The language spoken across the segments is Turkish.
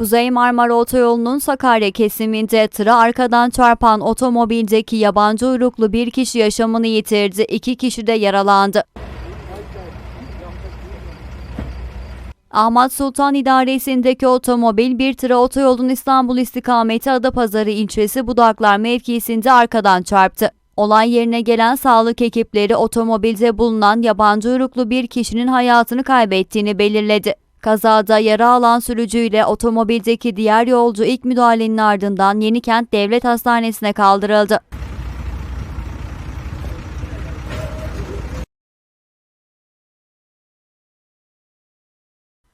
Kuzey Marmara Otoyolu'nun Sakarya kesiminde tıra arkadan çarpan otomobildeki yabancı uyruklu bir kişi yaşamını yitirdi, iki kişi de yaralandı. Ahmet Sultan İdaresi'ndeki otomobil bir tıra otoyolun İstanbul istikameti Adapazarı ilçesi Budaklar mevkisinde arkadan çarptı. Olay yerine gelen sağlık ekipleri otomobilde bulunan yabancı uyruklu bir kişinin hayatını kaybettiğini belirledi. Kazada yara alan sürücüyle otomobildeki diğer yolcu ilk müdahalenin ardından Yenikent Devlet Hastanesi'ne kaldırıldı.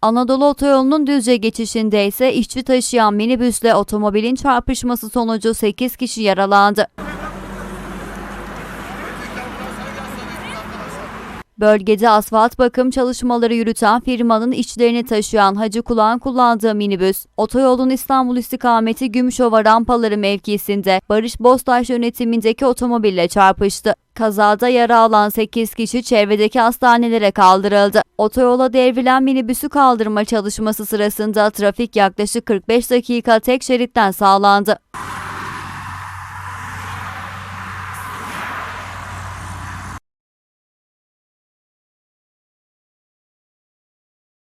Anadolu Otoyolu'nun Düzce geçişinde ise işçi taşıyan minibüsle otomobilin çarpışması sonucu 8 kişi yaralandı. Bölgede asfalt bakım çalışmaları yürüten firmanın işçilerini taşıyan Hacı Kulağan kullandığı minibüs, otoyolun İstanbul istikameti Gümüşova rampaları mevkisinde Barış Bostaş yönetimindeki otomobille çarpıştı. Kazada yara alan 8 kişi çevredeki hastanelere kaldırıldı. Otoyola devrilen minibüsü kaldırma çalışması sırasında trafik yaklaşık 45 dakika tek şeritten sağlandı.